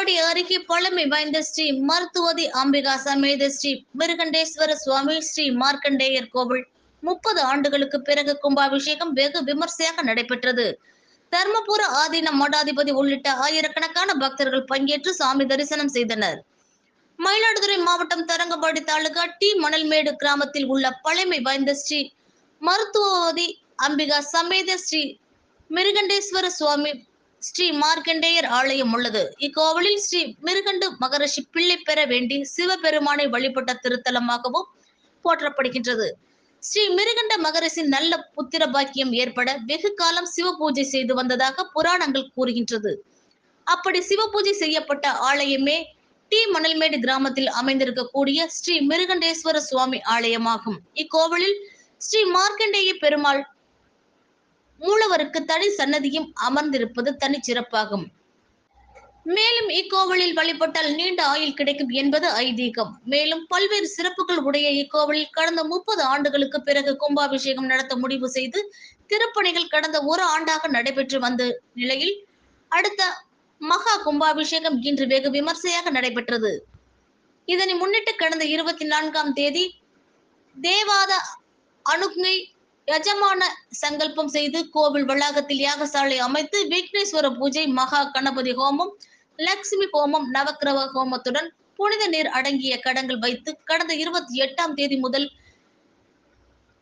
அருகே பழமை வாய்ந்த ஸ்ரீ மருத்துவதி அம்பிகா சமேத ஸ்ரீ மிருகண்டேஸ்வர சுவாமி ஸ்ரீ மார்க்கண்டேயர் கோவில். முப்பது ஆண்டுகளுக்கு பிறகு கும்பாபிஷேகம் வெகு விமர்சையாக நடைபெற்றது. தர்மபுர ஆதீன மடாதிபதி உள்ளிட்ட ஆயிரக்கணக்கான பக்தர்கள் பங்கேற்று சாமி தரிசனம் செய்தனர். மயிலாடுதுறை மாவட்டம் தரங்கம்பாடி தாலுகா டி மணல்மேடு கிராமத்தில் உள்ள பழமை வாய்ந்த ஸ்ரீ மருத்துவவதி அம்பிகா சமேத ஸ்ரீ மிருகண்டேஸ்வர சுவாமி ஸ்ரீ மார்க்கண்டேயர் ஆலயம் உள்ளது. இக்கோவிலில் ஸ்ரீ மிருகண்டு மகரிஷி பிள்ளை பெற வேண்டி சிவபெருமானை வழிபட்ட திருத்தலமாகவும் போற்றப்படுகின்றது. ஸ்ரீ மிருகண்ட மகரிஷின் நல்ல புத்திர பாக்கியம் ஏற்பட வெகு காலம் சிவ பூஜை செய்து வந்ததாக புராணங்கள் கூறுகின்றது. அப்படி சிவ பூஜை செய்யப்பட்ட ஆலயமே டி. மணல்மேடு கிராமத்தில் அமைந்திருக்கக்கூடிய ஸ்ரீ மிருகண்டேஸ்வர சுவாமி ஆலயமாகும். இக்கோவிலில் ஸ்ரீ மார்க்கண்டேய பெருமாள் மூலவருக்கு தனி சன்னதியும் அமர்ந்திருப்பது தனிச்சிறப்பாகும் மேலும் இக்கோவிலில் வழிபட்டால் நீண்ட ஆயுள் கிடைக்கும் என்பது ஐதீகம். மேலும் பல்வேறு சிறப்புகள் உடைய இக்கோவிலில் கடந்த முப்பது ஆண்டுகளுக்கு பிறகு கும்பாபிஷேகம் நடத்த முடிவு செய்து திருப்பணிகள் கடந்த ஒரு ஆண்டாக நடைபெற்று வந்த நிலையில் அடுத்த மகா கும்பாபிஷேகம் இன்று வெகு விமர்சையாக நடைபெற்றது. இதனை முன்னிட்டு கடந்த இருபத்தி நான்காம் தேதி தேவாத அணுகை யஜமான சங்கல்பம் செய்து கோவில் வளாகத்தில் யாகசாலை அமைத்து விக்னேஸ்வர பூஜை மகா கணபதி ஹோமம் லட்சுமி ஹோமம் நவக்கிரக ஹோமத்துடன் புனித நீர் அடங்கிய கடங்கள் வைத்து கடந்த இருபத்தி எட்டாம் தேதி முதல்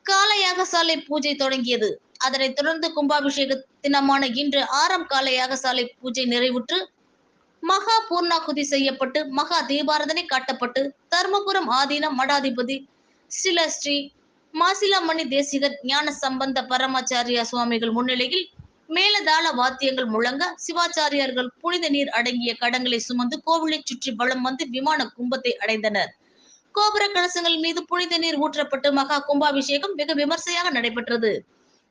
கால யாகசாலை பூஜை தொடங்கியது. அதனைத் தொடர்ந்து கும்பாபிஷேக தினமான இன்று ஆறாம் கால யாகசாலை பூஜை நிறைவுற்று மகா பூர்ணாகுதி செய்யப்பட்டு மகா தீபாரதனை காட்டப்பட்டு தர்மபுரம் ஆதீன மடாதிபதி சில ஸ்ரீ மாசிலாமணி தேசிகர் ஞான சம்பந்த பரமாச்சாரியா சுவாமிகள் முன்னிலையில் மேலதாள வாத்தியங்கள் முழங்க சிவாச்சாரியார்கள் புனித நீர் அடங்கிய கடங்களை சுமந்து கோவிலை சுற்றி வளம் வந்து விமான கும்பத்தை அடைந்தனர். கோபுர கலசங்கள் மீது புனித நீர் ஊற்றப்பட்டு மகா கும்பாபிஷேகம் வெகு விமர்சையாக நடைபெற்றது.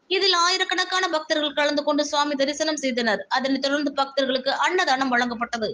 இதில் ஆயிரக்கணக்கான பக்தர்கள் கலந்து கொண்டு சுவாமி தரிசனம் செய்தனர். அதனைத் தொடர்ந்து பக்தர்களுக்கு அன்னதானம் வழங்கப்பட்டது.